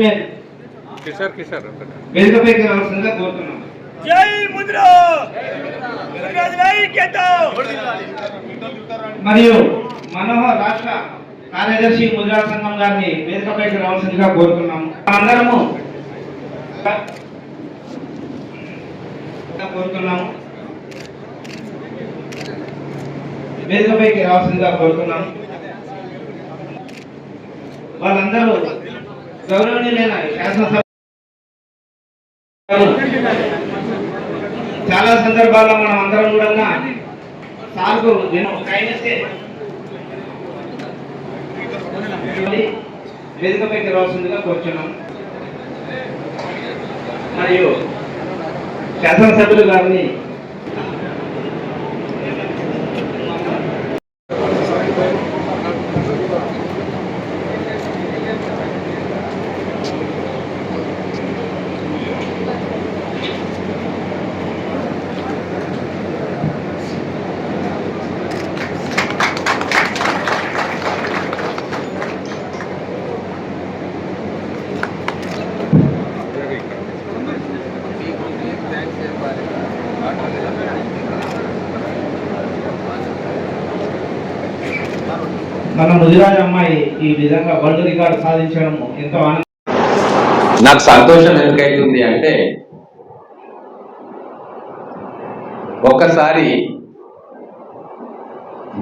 Chairman Kishore Kishore వేదికపైకి రావాల్సిందిగా కోరుతున్నాం. జై ముద్రా! ముద్రాజుల ఐక్యత మరియు మనోహర్ రాష్ట్ర కార్యదర్శి ముద్రా సంఘం గారిని వేదికపైకి రావాల్సిందిగా కోరుతున్నాము. అందరము కోరుతున్నాము. వేదికపైకి రావాల్సిందిగా కోరుతున్నాము. వాళ్ళందరూ గౌరవనీయులైన శాసనసభ చాలా సందర్భాల్లో మనం అందరం కూడా సాగు నేను కైనస్తే వేదికపైకి రావాల్సిందిగా కూర్చున్నాం. మరియు శాసనసభ్యులు గారిని మన ముదిరాజు అమ్మాయి ఈ విధంగా వరల్డ్ రికార్డు సాధించడం ఎంతో ఆనందం. నాకు సంతోషం ఎందుకైతుంది అంటే ఒకసారి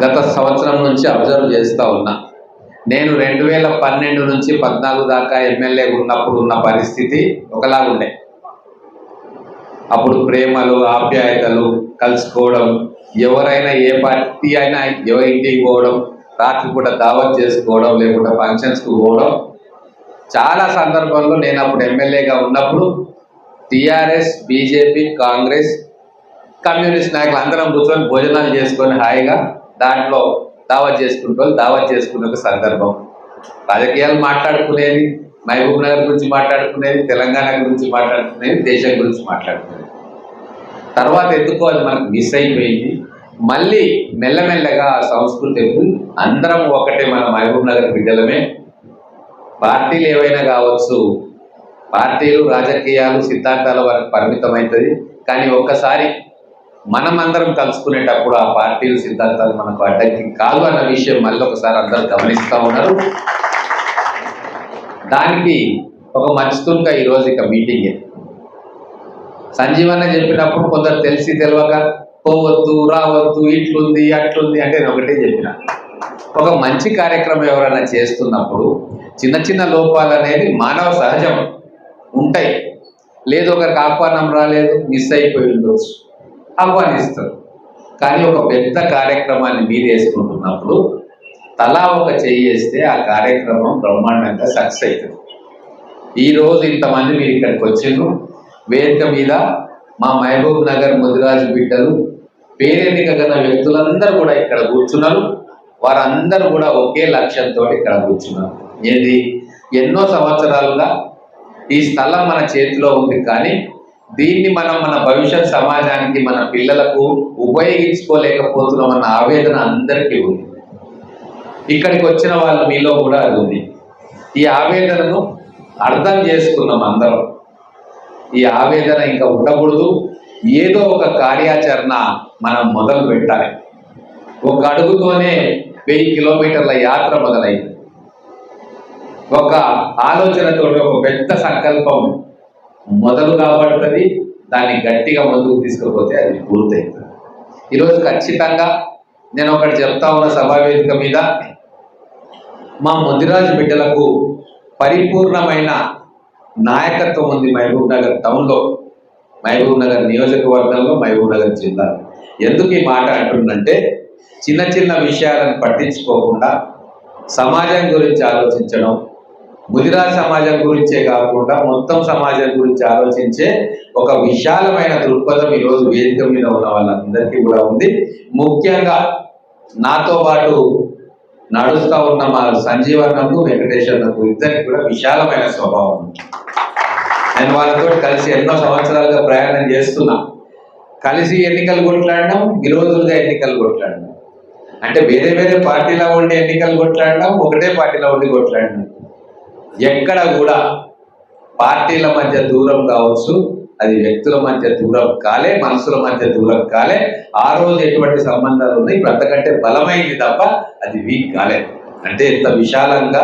గత సంవత్సరం నుంచి అబ్జర్వ్ చేస్తూ ఉన్నా. నేను రెండు వేల పన్నెండు నుంచి పద్నాలుగు దాకా ఎమ్మెల్యే ఉన్నప్పుడు ఉన్న పరిస్థితి ఒకలాగుండే. అప్పుడు ప్రేమలు ఆప్యాయతలు కలుసుకోవడం ఎవరైనా ఏ పార్టీ అయినా ఎవరి ఇంటికి పోవడం రాత్రిపూట దావత్ చేసుకోవడం లేకుంటే ఫంక్షన్స్కు పోవడం. చాలా సందర్భాల్లో నేను అప్పుడు ఎమ్మెల్యేగా ఉన్నప్పుడు టిఆర్ఎస్ బీజేపీ కాంగ్రెస్ కమ్యూనిస్ట్ నాయకులు అందరం కూర్చొని భోజనాలు చేసుకొని హాయిగా దాంట్లో దావత్ చేసుకుంటూ దావత్ చేసుకునే ఒక సందర్భం. రాజకీయాలు మాట్లాడుకునేది మహబూబ్ నగర్ గురించి మాట్లాడుకునేది తెలంగాణ గురించి మాట్లాడుకునేది దేశం గురించి మాట్లాడుకునేది. తర్వాత ఎందుకో అది మనకు మిస్ అయిపోయింది. మళ్ళీ మెల్లమెల్లగా ఆ సంస్కృతి అందరం ఒకటే మన మహబూబ్ నగర్ బిడ్డలమే. పార్టీలు ఏవైనా కావచ్చు పార్టీలు రాజకీయాలు సిద్ధాంతాల వరకు పరిమితమవుతుంది కానీ ఒక్కసారి మనమందరం కలుసుకునేటప్పుడు ఆ పార్టీలు సిద్ధాంతాలు మనకు అడ్డంకి కాదు అన్న విషయం మళ్ళీ ఒకసారి అందరూ గమనిస్తూ ఉన్నారు. దానికి ఒక మంచుతుంక ఈరోజు ఇక మీటింగ్. సంజీవన్న చెప్పినప్పుడు కొందరు తెలిసి తెలియక పోవద్దు రావద్దు ఇట్లుంది అట్లుంది అంటే నేను ఒకటే చెప్పిన. ఒక మంచి కార్యక్రమం ఎవరైనా చేస్తున్నప్పుడు చిన్న చిన్న లోపాలు అనేది మానవ సహజం ఉంటాయి. లేదు ఒకరికి ఆహ్వానం రాలేదు మిస్ అయిపోయి ఉండొచ్చు. ఆహ్వానిస్తారు. కానీ ఒక పెద్ద కార్యక్రమాన్ని మీరు వేసుకుంటున్నప్పుడు తలా ఒక చేస్తే వేస్తే ఆ కార్యక్రమం బ్రహ్మాండంగా సక్సెస్ అవుతుంది. ఈరోజు ఇంతమంది మీరు ఇక్కడికి వచ్చిండ్రు. వేదిక మీద మా మహబూబ్ నగర్ ముదిరాజు బిడ్డలు పేరెన్నిక గల వ్యక్తులందరూ కూడా ఇక్కడ కూర్చున్నారు. వారందరూ కూడా ఒకే లక్ష్యంతో ఇక్కడ కూర్చున్నారు. ఏది? ఎన్నో సంవత్సరాలుగా ఈ స్థలం మన చేతిలో ఉంది కానీ దీన్ని మనం మన భవిష్యత్ సమాజానికి మన పిల్లలకు ఉపయోగించుకోలేకపోతున్నాం అన్న ఆవేదన అందరికీ ఉంది. ఇక్కడికి వచ్చిన వాళ్ళు మీలో కూడా అది ఉంది. ఈ ఆవేదనను అర్థం చేసుకున్నాం అందరం. ఈ ఆవేదన ఇంకా ఉండకూడదు. ఏదో ఒక కార్యాచరణ మనం మొదలు పెట్టాలి. ఒక అడుగుతోనే వెయ్యి కిలోమీటర్ల యాత్ర మొదలైంది. ఒక ఆలోచనతో ఒక పెద్ద సంకల్పం మొదలు కాబడుతుంది. దాన్ని గట్టిగా ముందుకు తీసుకుపోతే అది పూర్తవుతుంది ఈరోజు ఖచ్చితంగా నేను ఒకటి చెప్తా ఉన్న సభావేదిక మీద మా ముదిరాజు బిడ్డలకు పరిపూర్ణమైన నాయకత్వం ఉంది మహబూబ్ నగర్ టౌన్లో మహబూబ్ నగర్ నియోజకవర్గంలో మహబూబ్ నగర్ జిల్లా. ఎందుకు ఈ మాట అంటుందంటే చిన్న చిన్న విషయాలను పట్టించుకోకుండా సమాజం గురించి ఆలోచించడం ముదిరా సమాజం గురించే కాకుండా మొత్తం సమాజం గురించి ఆలోచించే ఒక విశాలమైన దృక్పథం ఈరోజు వేదిక మీద ఉన్న వాళ్ళందరికీ కూడా ఉంది. ముఖ్యంగా నాతో పాటు నడుస్తూ ఉన్న మా సంజీవన్నకు వెంకటేశ్వరన్నకు ఇద్దరికి కూడా విశాలమైన స్వభావం నేను వాళ్ళతో కలిసి ఎన్నో సంవత్సరాలుగా ప్రయాణం చేస్తున్నా. కలిసి ఎన్నికలు కొట్లాడడం విరోధులుగా ఎన్నికలు కొట్లాడడం అంటే వేరే వేరే పార్టీలో ఉండి ఎన్నికలు కొట్లాడడం ఒకటే పార్టీలో ఉండి కొట్లాడడం ఎక్కడ కూడా పార్టీల మధ్య దూరం కావచ్చు అది వ్యక్తుల మధ్య దూరం కాలే మనసుల మధ్య దూరం కాలే. ఆ రోజు ఎటువంటి సంబంధాలు ఉన్నాయి? ఇప్పుడు అంతకంటే బలమైంది తప్ప అది వీక్ కాలేదు అంటే ఇంత విశాలంగా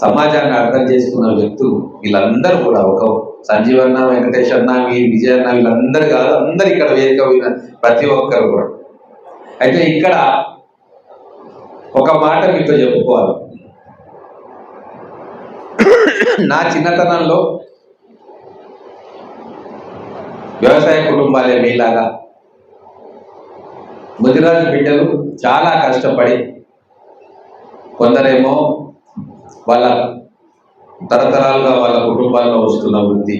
సమాజాన్ని అర్థం చేసుకున్న వ్యక్తులు వీళ్ళందరూ కూడా ఒక సంజీవన్న వెంకటేష్ అన్న వీ విజయ అన్న వీళ్ళందరూ కాదు అందరు ఇక్కడ వేదిక ప్రతి ఒక్కరు కూడా. అయితే ఇక్కడ ఒక మాట మీతో చెప్పుకోవాలి. నా చిన్నతనంలో వ్యవసాయ కుటుంబాలే మీలాగా ముదిరాజు బిడ్డలు చాలా కష్టపడి కొందరేమో వాళ్ళ తరతరాలుగా వాళ్ళ కుటుంబాల్లో వస్తున్న వృత్తి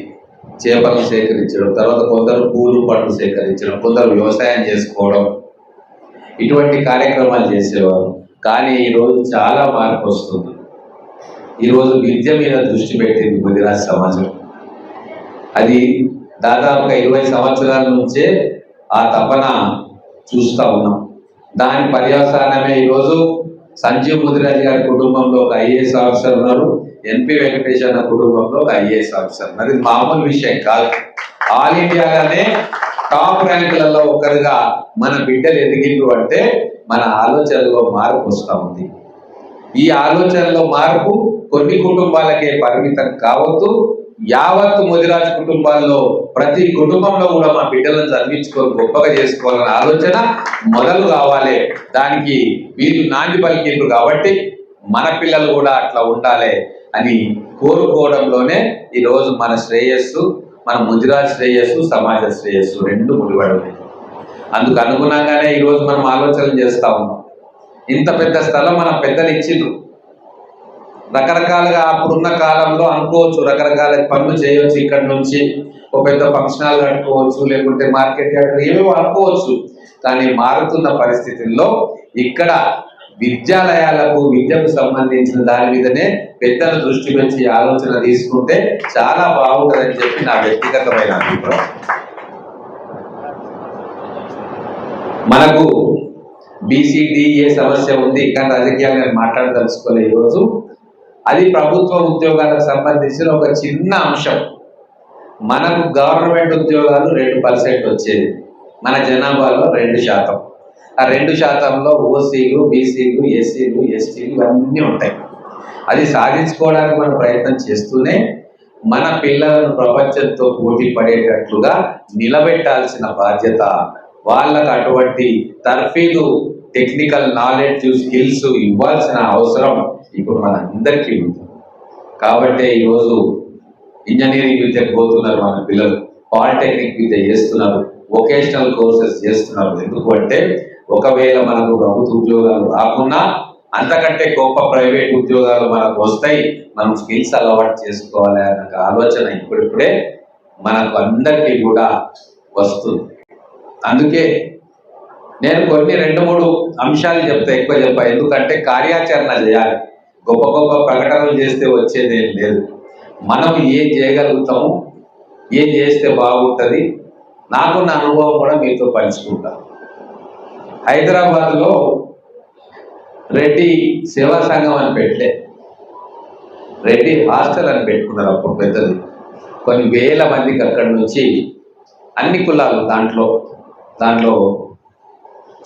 చేపలను సేకరించడం తర్వాత కొందరు పూలు పండ్లు సేకరించడం కొందరు వ్యవసాయం చేసుకోవడం ఇటువంటి కార్యక్రమాలు చేసేవారు. కానీ ఈరోజు చాలా మార్పు వస్తుంది. ఈరోజు విద్య మీద దృష్టి పెట్టింది ముదిరాజ్ సమాజం. అది దాదాపుగా ఇరవై సంవత్సరాల నుంచే ఆ తపన చూస్తూ ఉన్నాం. దాని పర్యవసానమే ఈరోజు సంజీవ్ ముదిరాజ్ గారి కుటుంబంలో ఒక ఐఏఎస్ ఆఫీసర్ ఉన్నారు. ఎన్పి వెంకటేష్ అన్న కుటుంబంలో ఒక ఐఏఎస్ ఆఫీసర్ మరి మామూలు విషయం కాదు. ఆల్ ఇండియాలోనే టాప్ ర్యాంకులలో ఒకరుగా మన బిడ్డలు ఎదిగిండ్రు అంటే మన ఆలోచనలో మార్పు వస్తూ ఉంది. ఈ ఆలోచనలో మార్పు కొన్ని కుటుంబాలకే పరిమితం కావద్దు. యావత్ ముదిరాజ్ కుటుంబాల్లో ప్రతి కుటుంబంలో కూడా మా బిడ్డలను చదివించుకొని గొప్పగా చేసుకోవాలన్న ఆలోచన మొదలు కావాలి. దానికి వీళ్ళు నాంది పలికిండ్రు కాబట్టి మన పిల్లలు కూడా అట్లా ఉండాలి అని కోరుకోవడంలోనే ఈరోజు మన శ్రేయస్సు మన ముదిరాజ్ శ్రేయస్సు సమాజ శ్రేయస్సు రెండు ముడిపడి అందుకు అనుగుణంగానే ఈ రోజు మనం ఆలోచనలు చేస్తా ఉన్నాం. ఇంత పెద్ద స్థలం మన పెద్దలు ఇచ్చిండ్రు. రకరకాలుగా అప్పుడున్న కాలంలో అనుకోవచ్చు రకరకాల పనులు చేయవచ్చు ఇక్కడ నుంచి. ఒక పెద్ద ఫంక్షన్ హాల్ కట్టుకోవచ్చు లేకుంటే మార్కెట్ ఏమేమో అనుకోవచ్చు. కానీ మారుతున్న పరిస్థితుల్లో ఇక్కడ విద్యాలయాలకు విద్యకు సంబంధించిన దాని మీదనే పెద్దల దృష్టి పెంచి ఆలోచన తీసుకుంటే చాలా బాగుంటుందని చెప్పి నా వ్యక్తిగతమైన అభిప్రాయం. మనకు బీసీడీఏ సమస్య ఉంది కానీ రాజకీయాలు నేను మాట్లాడదలుచుకోలే ఈరోజు. అది ప్రభుత్వ ఉద్యోగాలకు సంబంధించిన ఒక చిన్న అంశం. మనకు గవర్నమెంట్ ఉద్యోగాలు రెండు పర్సెంట్ వచ్చేది మన జనాభాలో రెండు శాతం. ఆ రెండు శాతంలో ఓసీలు బీసీలు ఎస్సీలు ఎస్టీలు ఇవన్నీ ఉంటాయి. అది సాధించుకోవడానికి మనం ప్రయత్నం చేస్తూనే మన పిల్లలను ప్రపంచంతో పోటీ పడేటట్లుగా నిలబెట్టాల్సిన బాధ్యత వాళ్ళకు అటువంటి తర్ఫీదు టెక్నికల్ నాలెడ్జ్ స్కిల్స్ ఇవ్వాల్సిన అవసరం ఇప్పుడు మన అందరికీ ఉంది కాబట్టి ఈరోజు ఇంజనీరింగ్ విద్య పోతున్నారు మన పిల్లలు పాలిటెక్నిక్ విద్య చేస్తున్నారు వొకేషనల్ కోర్సెస్ చేస్తున్నారు. ఎందుకంటే ఒకవేళ మనకు ప్రభుత్వ ఉద్యోగాలు రాకున్నా అంతకంటే గొప్ప ప్రైవేట్ ఉద్యోగాలు మనకు వస్తాయి. మనం స్కిల్స్ అలవాటు చేసుకోవాలి అన్న ఆలోచన ఇప్పుడిప్పుడే మనకు అందరికీ కూడా వస్తుంది. అందుకే నేను కొన్ని రెండు మూడు అంశాలు చెప్తా ఎక్కువ చెప్పా. ఎందుకంటే కార్యాచరణ చేయాలి. గొప్ప గొప్ప ప్రకటనలు చేస్తే వచ్చేది ఏం లేదు. మనం ఏం చేయగలుగుతాము ఏం చేస్తే బాగుంటుంది నాకున్న అనుభవం కూడా మీతో పంచుకుంటా. హైదరాబాద్లో రెడ్డి సేవా సంఘం అని పెట్టలే. రెడ్డి హాస్టల్ అని పెట్టుకున్నారు అప్పుడు పెద్దది కొన్ని వేల మందికి అక్కడి నుంచి అన్ని కులాలు దాంట్లో దాంట్లో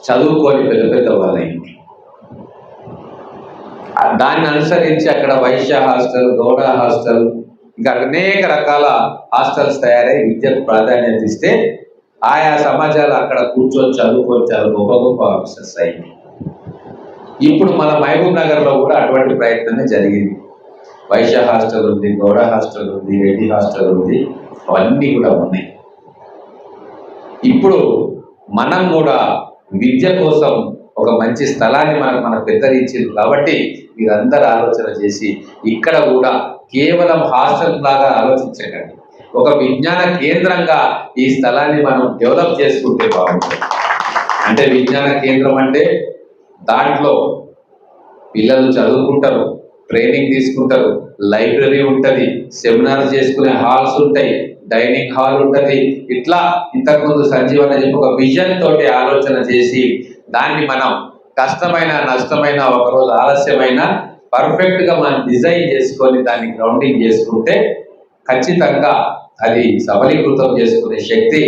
చదువుకొని పెద్ద పెద్ద వాళ్ళైంది దాన్ని అనుసరించి అక్కడ వైశ్య హాస్టల్ గౌడ హాస్టల్ ఇంకా అనేక రకాల హాస్టల్స్ తయారై విద్యకు ప్రాధాన్యత ఇస్తే ఆయా సమాజాలు అక్కడ కూర్చొని చదువుకొని చాలా గొప్ప గొప్ప ఆఫీసర్స్ అయింది ఇప్పుడు మన మహబూబ్ నగర్లో కూడా అటువంటి ప్రయత్నమే జరిగింది. వైశ్య హాస్టల్ ఉంది గౌడ హాస్టల్ ఉంది రెడ్డి హాస్టల్ ఉంది అవన్నీ కూడా ఉన్నాయి. ఇప్పుడు మనం కూడా విద్య కోసం ఒక మంచి స్థలాన్ని మనకు మన పెద్దలు ఇచ్చింది కాబట్టి మీరందరూ ఆలోచన చేసి ఇక్కడ కూడా కేవలం హాస్టల్ లాగా ఆలోచించకండి. ఒక విజ్ఞాన కేంద్రంగా ఈ స్థలాన్ని మనం డెవలప్ చేసుకుంటే బాగుంటుంది. అంటే విజ్ఞాన కేంద్రం అంటే దాంట్లో పిల్లలు చదువుకుంటారు ట్రైనింగ్ తీసుకుంటారు లైబ్రరీ ఉంటది సెమినార్ చేసుకునే హాల్స్ ఉంటాయి డైనింగ్ హాల్ ఉంటది. ఇట్లా ఇంతకుముందు సంజీవన చెప్పి ఒక విజన్ తోటి ఆలోచన చేసి దాన్ని మనం కష్టమైన నష్టమైన ఒకరోజు ఆలస్యమైన పర్ఫెక్ట్గా మనం డిజైన్ చేసుకొని దాన్ని గ్రౌండింగ్ చేసుకుంటే ఖచ్చితంగా అది సబలీకృతం చేసుకునే శక్తి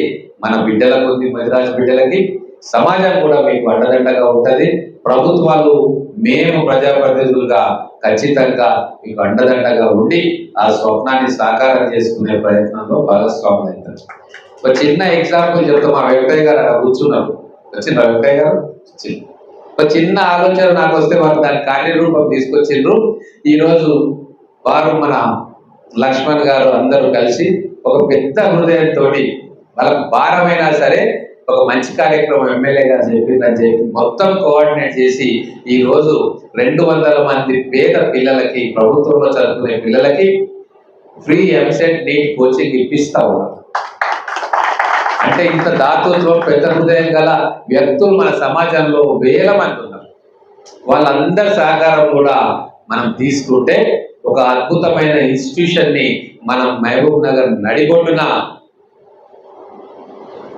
మన బిడ్డలకు ఉంది మదిరాజు బిడ్డలకి సమాజం కూడా మీకు అండదండగా ఉంటది. ప్రభుత్వాలు మేము ప్రజాప్రతినిధులుగా ఖచ్చితంగా మీకు అండదండగా ఉండి ఆ స్వప్నాన్ని సాకారం చేసుకునే ప్రయత్నంలో భాగస్వాములు అవుతారు ఒక చిన్న ఎగ్జాంపుల్ చెప్తా మా వెంకయ్య గారు అక్కడ కూర్చున్నారు. వచ్చిండ్రా వెంకయ్య గారు? ఒక చిన్న ఆలోచన నాకు వస్తే వారు దాని కార్యరూపం తీసుకొచ్చిండ్రు. ఈరోజు వారు మన లక్ష్మణ్ గారు అందరూ కలిసి ఒక పెద్ద హృదయంతో వాళ్ళకు భారమైనా సరే ఒక మంచి కార్యక్రమం ఎమ్మెల్యేగా గారు చెప్పి మొత్తం కోఆర్డినేట్ చేసి ఈ రోజు రెండు వందల మంది పేద పిల్లలకి ప్రభుత్వంలో చదువుకునే పిల్లలకి ఫ్రీ ఎంసెట్ నీట్ కోచింగ్ ఇప్పిస్తా ఉన్నారు. అంటే ఇంత దాతృత్వం పెద్ద హృదయం గల వ్యక్తులు మన సమాజంలో వేల మంది ఉన్నారు. వాళ్ళందరి సహకారం కూడా మనం తీసుకుంటే ఒక అద్భుతమైన ఇన్స్టిట్యూషన్ని మనం మహబూబ్ నగర్ నడిబొడ్డున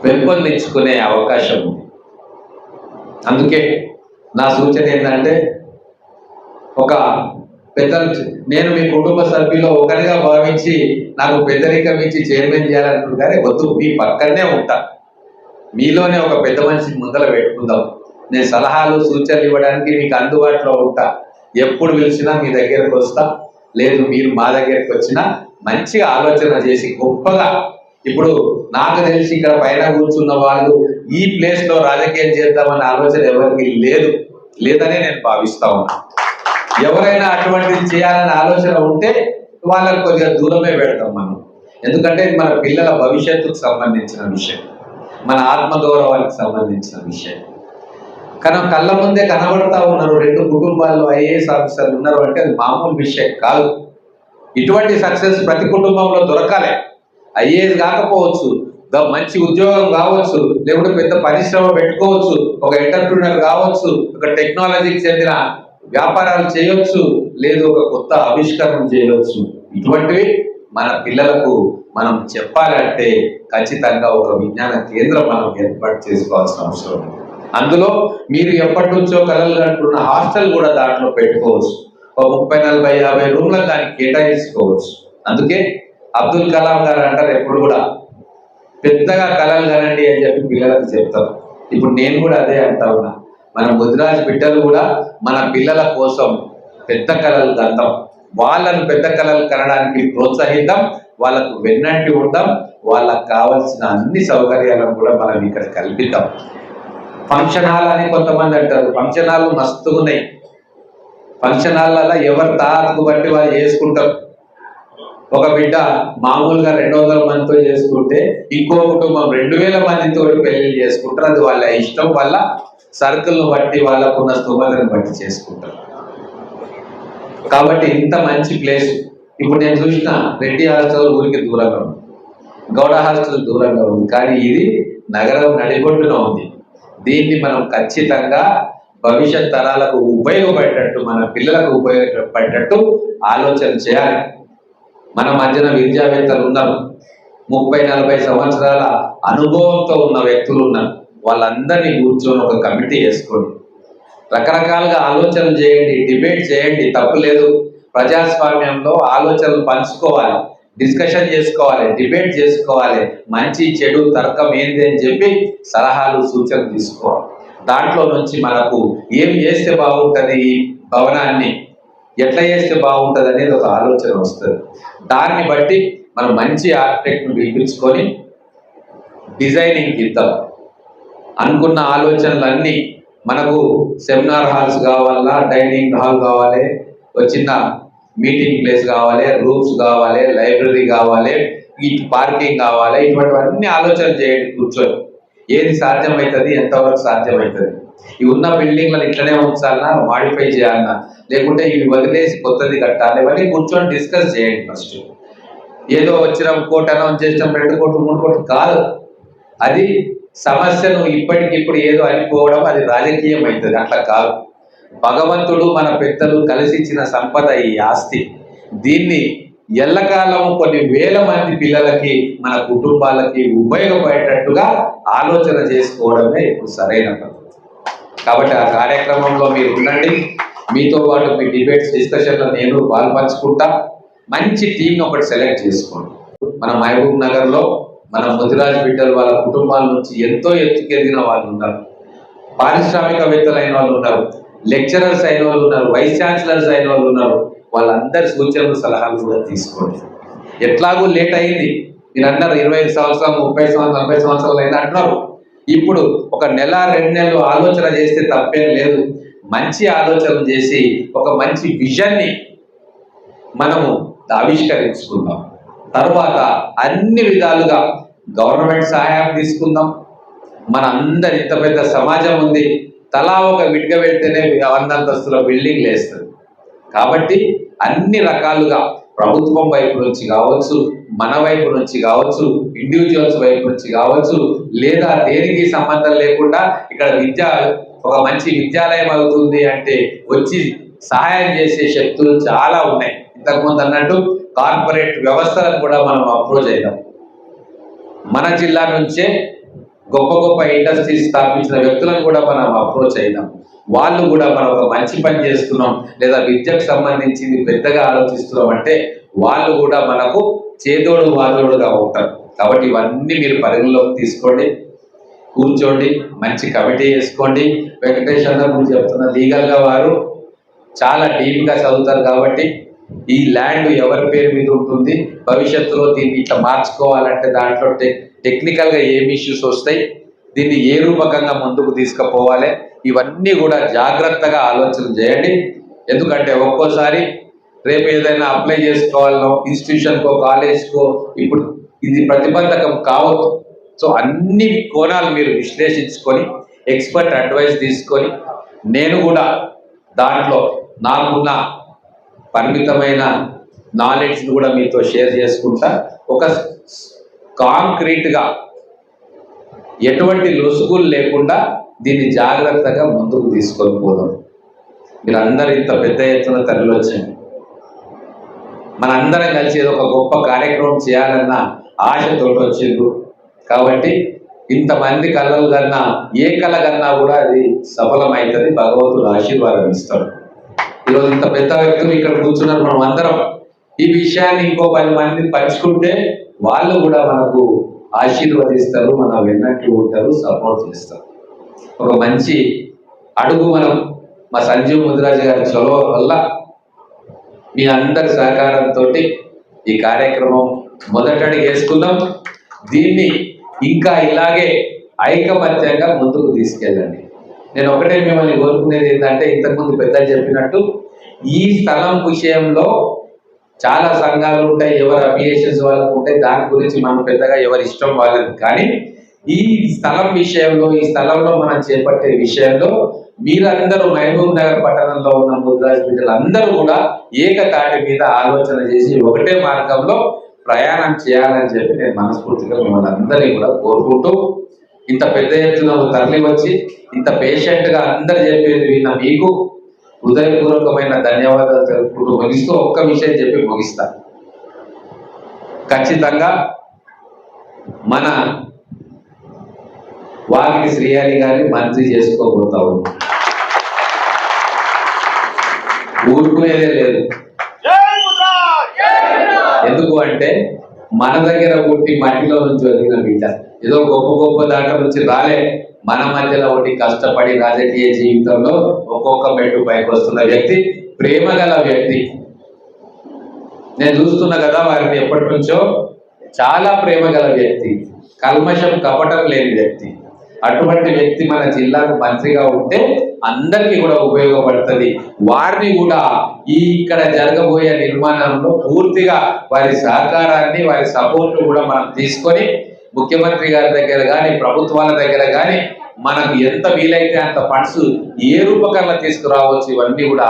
పెంపొందించుకునే అవకాశం ఉంది. అందుకే నా సూచన ఏంటంటే ఒక పెద్ద నేను మీ కుటుంబ సభ్యులో ఒకరిగా భావించి నాకు పెద్దరికం ఇచ్చి చైర్మన్ చేయాలనుకుంటారే వద్దు మీ పక్కనే ఉంటా. మీలోనే ఒక పెద్ద మనిషిని ముందర పెట్టుకుందాం. నేను సలహాలు సూచనలు ఇవ్వడానికి మీకు అందుబాటులో ఉంటా. ఎప్పుడు పిలిచినా మీ దగ్గరకు వస్తా. లేదు మీరు మా దగ్గరకు వచ్చినా మంచిగా ఆలోచన చేసి గొప్పగా ఇప్పుడు నాకు తెలిసి ఇక్కడ పైన కూర్చున్న వాళ్ళు ఈ ప్లేస్లో రాజకీయం చేద్దామన్న ఆలోచన ఎవరికి లేదు. లేదనే నేను భావిస్తా ఉన్నా. ఎవరైనా అటువంటిది చేయాలనే ఆలోచన ఉంటే వాళ్ళని కొద్దిగా దూరమే పెడతాం మనం. ఎందుకంటే ఇది మన పిల్లల భవిష్యత్తుకు సంబంధించిన విషయం. మన ఆత్మగౌరవానికి సంబంధించిన విషయం. కానీ కళ్ళ ముందే కనబడతా ఉన్నారు రెండు కుటుంబాల్లో ఐఏఎస్ ఆఫీసర్లు ఉన్నారు అంటే అది మామూలు విషయం కాదు. ఇటువంటి సక్సెస్ ప్రతి కుటుంబంలో దొరకాలి. ఐఏఎస్ కాకపోవచ్చు. మంచి ఉద్యోగం కావచ్చు లేకుంటే పెద్ద పరిశ్రమ పెట్టుకోవచ్చు ఒక ఎంటర్ప్రీనర్ కావచ్చు ఒక టెక్నాలజీకి చెందిన వ్యాపారాలు చేయొచ్చు లేదు ఒక కొత్త ఆవిష్కరణ చేయవచ్చు ఇటువంటివి మన పిల్లలకు మనం చెప్పాలంటే ఖచ్చితంగా ఒక విజ్ఞాన కేంద్రం మనం ఏర్పాటు చేసుకోవాల్సిన అవసరం ఉంది. అందులో మీరు ఎప్పటి నుంచో కలలు అంటున్న హాస్టల్ కూడా దాంట్లో పెట్టుకోవచ్చు. ఒక ముప్పై నలభై యాభై రూమ్లకు దానికి కేటాయించుకోవచ్చు. అందుకే అబ్దుల్ కలాం గారు అంటారు ఎప్పుడు కూడా. పెద్దగా కలలు కనండి అని చెప్పి పిల్లలకు చెప్తారు. ఇప్పుడు నేను కూడా అదే అంటా ఉన్నా. మన ముదిరాజ్ బిడ్డలు కూడా మన పిల్లల కోసం పెద్ద కళలు కందాం వాళ్ళను పెద్ద కళలు కనడానికి ప్రోత్సహిద్దాం వాళ్ళకు వెన్నంటి ఉందాం వాళ్ళకు కావాల్సిన అన్ని సౌకర్యాలను కూడా మనం ఇక్కడ కల్పిద్దాం. ఫంక్షన్ హాల్ అని కొంతమంది అంటారు. ఫంక్షన్ హాల్ మస్తుగా ఉన్నాయి ఫంక్షన్ హాల్లో ఎవరు తాతకు బట్టి వాళ్ళు చేసుకుంటారు. ఒక బిడ్డ మామూలుగా రెండు వందల మందితో చేసుకుంటే ఇంకో కుటుంబం రెండు వేల మందితో పెళ్ళి చేసుకుంటారు. అది వాళ్ళ ఇష్టం వల్ల సర్కిల్ను బట్టి వాళ్ళకున్న స్తోమతను బట్టి చేసుకుంటారు. కాబట్టి ఇంత మంచి ప్లేస్ ఇప్పుడు నేను చూసిన రెడ్డి హాస్టల్ ఊరికి దూరంగా ఉంది. గౌడ హాస్టల్ దూరంగా ఉంది. కానీ ఇది నగరం నడిబొడ్డున ఉంది. దీన్ని మనం ఖచ్చితంగా భవిష్యత్ తరాలకు ఉపయోగపడేటట్టు మన పిల్లలకు ఉపయోగపడేటట్టు ఆలోచన చేయాలి. మన మధ్యన విద్యావేత్తలు ఉన్నారు. ముప్పై నలభై సంవత్సరాల అనుభవంతో ఉన్న వ్యక్తులు ఉన్నారు. వాళ్ళందరినీ కూర్చొని ఒక కమిటీ వేసుకోండి రకరకాలుగా ఆలోచనలు చేయండి డిబేట్ చేయండి తప్పులేదు ప్రజాస్వామ్యంలో ఆలోచనలు పంచుకోవాలి డిస్కషన్ చేసుకోవాలి డిబేట్ చేసుకోవాలి. మంచి చెడు తర్కం ఏంది అని చెప్పి సలహాలు సూచనలు తీసుకోవాలి. దాంట్లో నుంచి మనకు ఏం చేస్తే బాగుంటుంది ఈ భవనాన్ని? ఎట్లా చేస్తే బాగుంటుంది అనేది ఒక ఆలోచన వస్తుంది. దాన్ని బట్టి మనం మంచి ఆర్కిటెక్ట్ను పిలిపించుకొని డిజైనింగ్ ఇద్దాం అనుకున్న ఆలోచనలన్నీ మనకు సెమినార్ హాల్స్ కావాలా డైనింగ్ హాల్ కావాలి వచ్చిన చిన్న మీటింగ్ ప్లేస్ కావాలి రూమ్స్ కావాలి లైబ్రరీ కావాలి ఈ పార్కింగ్ కావాలి ఇటువంటివన్నీ ఆలోచన చేయండి కూర్చొని. ఏది సాధ్యమవుతుంది ఎంతవరకు సాధ్యమవుతుంది ఈ ఉన్న బిల్డింగ్లను ఇట్లనే ఉంచాలన్నా మాడిఫై చేయాలన్నా లేకుంటే ఇవి వదిలేసి కొత్తది కట్టాలి. ఇవన్నీ కూర్చొని డిస్కస్ చేయండి ఫస్ట్ ఏదో వచ్చిన కోట్ అనౌన్స్ చేసినాం రెండు కోట్లు మూడు కోట్లు కాదు. అది సమస్యను ఇప్పటికిప్పుడు ఏదో అనిపోవడం అది రాజకీయం అవుతుంది అట్లా కాదు. భగవంతుడు మన పెద్దలు కలిసి ఇచ్చిన సంపద ఈ ఆస్తి. దీన్ని ఎల్లకాలం కొన్ని వేల మంది పిల్లలకి మన కుటుంబాలకి ఉపయోగపడేటట్టుగా ఆలోచన చేసుకోవడమే ఇప్పుడు సరైన కాబట్టి ఆ కార్యక్రమంలో మీరు ఉండండి. మీతో పాటు మీ డిబేట్స్ డిస్కషన్లో నేను పాల్పంచుకుంటా. మంచి టీంని ఒకటి సెలెక్ట్ చేసుకోండి. మన మహబూబ్ నగర్లో మన ముదిరాజ్ బిడ్డలు వాళ్ళ కుటుంబాల నుంచి ఎంతో ఎత్తుకెదిగిన వాళ్ళు ఉన్నారు. పారిశ్రామికవేత్తలైన వాళ్ళు ఉన్నారు. లెక్చరర్స్ అయిన వాళ్ళు ఉన్నారు. వైస్ ఛాన్సలర్స్ అయిన వాళ్ళు ఉన్నారు. వాళ్ళందరి సూచనలు సలహాలు కూడా తీసుకోండి. ఎట్లాగూ లేట్ అయింది. మీరు అన్నారు ఇరవై ఐదు సంవత్సరాలు ముప్పై సంవత్సరాలు నలభై సంవత్సరాలు అయినా అంటున్నారు. ఇప్పుడు ఒక నెల రెండు నెలలు ఆలోచన చేస్తే తప్పేం లేదు. మంచి ఆలోచన చేసి ఒక మంచి విజన్ని మనము ఆవిష్కరించుకుందాం. తర్వాత అన్ని విధాలుగా గవర్నమెంట్ సహాయం తీసుకుందాం. మన అందరి ఇంత పెద్ద సమాజం ఉంది. తలా ఒక విడిగ వెళ్తేనే వందంతస్తుల బిల్డింగ్లు వేస్తుంది కాబట్టి అన్ని రకాలుగా ప్రభుత్వం వైపు నుంచి కావచ్చు మన వైపు నుంచి కావచ్చు ఇండివిజువల్స్ వైపు నుంచి కావచ్చు లేదా దేనికి సంబంధం లేకుండా ఇక్కడ విద్య ఒక మంచి విద్యాలయం అవుతుంది అంటే వచ్చి సహాయం చేసే శక్తులు చాలా ఉన్నాయి. ఇంతకుముందు అన్నట్టు కార్పొరేట్ వ్యవస్థలను కూడా మనం అప్రోచ్ అయినాం మన జిల్లా నుంచే గొప్ప గొప్ప ఇండస్ట్రీస్ స్థాపించిన వ్యక్తులను కూడా మనం అప్రోచ్ అయినాం వాళ్ళు కూడా మనం ఒక మంచి పని చేస్తున్నాం లేదా విద్యకు సంబంధించింది పెద్దగా ఆలోచిస్తున్నాం అంటే వాళ్ళు కూడా మనకు చేదోడు వాదోడుగా ఉంటారు. కాబట్టి ఇవన్నీ మీరు పరిగణలోకి తీసుకోండి. కూర్చోండి. మంచి కమిటీ వేసుకోండి. వెంకటేష్ అన్న గురించి చెప్తున్న లీగల్గా వారు చాలా డీప్గా చదువుతారు కాబట్టి ఈ ల్యాండ్ ఎవరి పేరు మీద ఉంటుంది? భవిష్యత్తులో దీన్ని ఇట్లా మార్చుకోవాలంటే దాంట్లో టెక్నికల్గా ఏమి ఇష్యూస్ వస్తాయి? దీన్ని ఏ రూపకంగా ముందుకు తీసుకుపోవాలి? ఇవన్నీ కూడా జాగ్రత్తగా ఆలోచన చేయండి. ఎందుకంటే ఒక్కోసారి రేపు ఏదైనా అప్లై చేసుకోవాలనో ఇన్స్టిట్యూషన్కో కాలేజ్కో ఇప్పుడు ఇది ప్రతిబంధకం కావద్దు. సో అన్ని కోణాలు మీరు విశ్లేషించుకొని ఎక్స్పర్ట్ అడ్వైస్ తీసుకొని నేను కూడా దాంట్లో నాకున్న పరిమితమైన నాలెడ్జ్ని కూడా మీతో షేర్ చేసుకుంటా. ఒక కాంక్రీట్గా ఎటువంటి లొసుగులు లేకుండా దీన్ని జాగ్రత్తగా ముందుకు తీసుకొని పోదాం. మీరందరూ ఇంత పెద్ద ఎత్తున తరలి వచ్చింది మనందరం కలిసి ఏదో ఒక గొప్ప కార్యక్రమం చేయాలన్న ఆశతో వచ్చిండ్రు. కాబట్టి ఇంతమంది కళలు కన్నా ఏ కళ కన్నా కూడా అది సఫలమవుతుంది భగవంతుడు ఆశీర్వాదం ఇస్తాడు ఈరోజు ఇంత పెద్ద వ్యక్తులు ఇక్కడ కూర్చున్నారు మనం అందరం. ఈ విషయాన్ని ఇంకో పది మంది పంచుకుంటే వాళ్ళు కూడా మనకు ఆశీర్వదిస్తారు మన విన్నట్టు ఉంటారు సపోర్ట్ చేస్తారు. ఒక మంచి అడుగు మనం మా సంజీవ్ ముదిరాజు గారి చొలవ వల్ల మీ అందరి సహకారంతో ఈ కార్యక్రమం మొదటడి వేసుకుందాం. దీన్ని ఇంకా ఇలాగే ఐకమత్యంగా ముందుకు తీసుకెళ్ళండి. నేను ఒకటే మిమ్మల్ని కోరుకునేది ఏంటంటే ఇంతకుముందు పెద్దలు చెప్పినట్టు ఈ స్థలం విషయంలో చాలా సంఘాలు ఉంటాయి ఎవరు అఫిలియేషన్స్ వాళ్ళకు ఉంటాయి దాని గురించి మనం పెద్దగా ఎవరి ఇష్టం వాళ్ళది కానీ ఈ స్థలం విషయంలో ఈ స్థలంలో మనం చేపట్టే విషయంలో మీరందరూ మహబూబ్ నగర్ పట్టణంలో ఉన్న ముద్రాజ్ బిడ్డలు అందరూ కూడా ఏకతాటి మీద ఆలోచన చేసి ఒకటే మార్గంలో ప్రయాణం చేయాలని చెప్పి నేను మనస్ఫూర్తిగా మిమ్మల్ని అందరినీ కూడా కోరుకుంటూ ఇంత పెద్ద ఎత్తున తరలి వచ్చి ఇంత పేషెంట్గా అందరు చెప్పేది విన్న మీకు హృదయపూర్వకమైన ధన్యవాదాలు తెలుపుకుంటూ ముగిస్తూ ఒక్క విషయం చెప్పి ముగిస్తా. ఖచ్చితంగా మన వాకిటి శ్రీహరి గారిని మంత్రి చేసుకోబోతా ఉన్నాం ఊరుకునేదే లేదు. ఎందుకు అంటే మన దగ్గర పుట్టి మట్టిలో నుంచి వదిలిన బిడ్డ. ఏదో గొప్ప గొప్ప దాంట్లో నుంచి రాలే. మన మధ్యలో ఒకటి కష్టపడి రాజకీయ జీవితంలో ఒక్కొక్క మెట్టు పైకి వస్తున్న వ్యక్తి ప్రేమ గల వ్యక్తి. నేను చూస్తున్నా కదా వారిని ఎప్పటి నుంచో. చాలా ప్రేమ గల వ్యక్తి. కల్మషం కపటం లేని వ్యక్తి. అటువంటి వ్యక్తి మన జిల్లాకు మంత్రిగా ఉంటే అందరికీ కూడా ఉపయోగపడుతుంది. వారిని కూడా ఈ ఇక్కడ జరగబోయే నిర్మాణంలో పూర్తిగా వారి సహకారాన్ని వారి సపోర్ట్ కూడా మనం తీసుకొని ముఖ్యమంత్రి గారి దగ్గర కానీ ప్రభుత్వాల దగ్గర కానీ మనకు ఎంత వీలైతే అంత ఫండ్స్ ఏ రూపకంగా తీసుకురావచ్చు ఇవన్నీ కూడా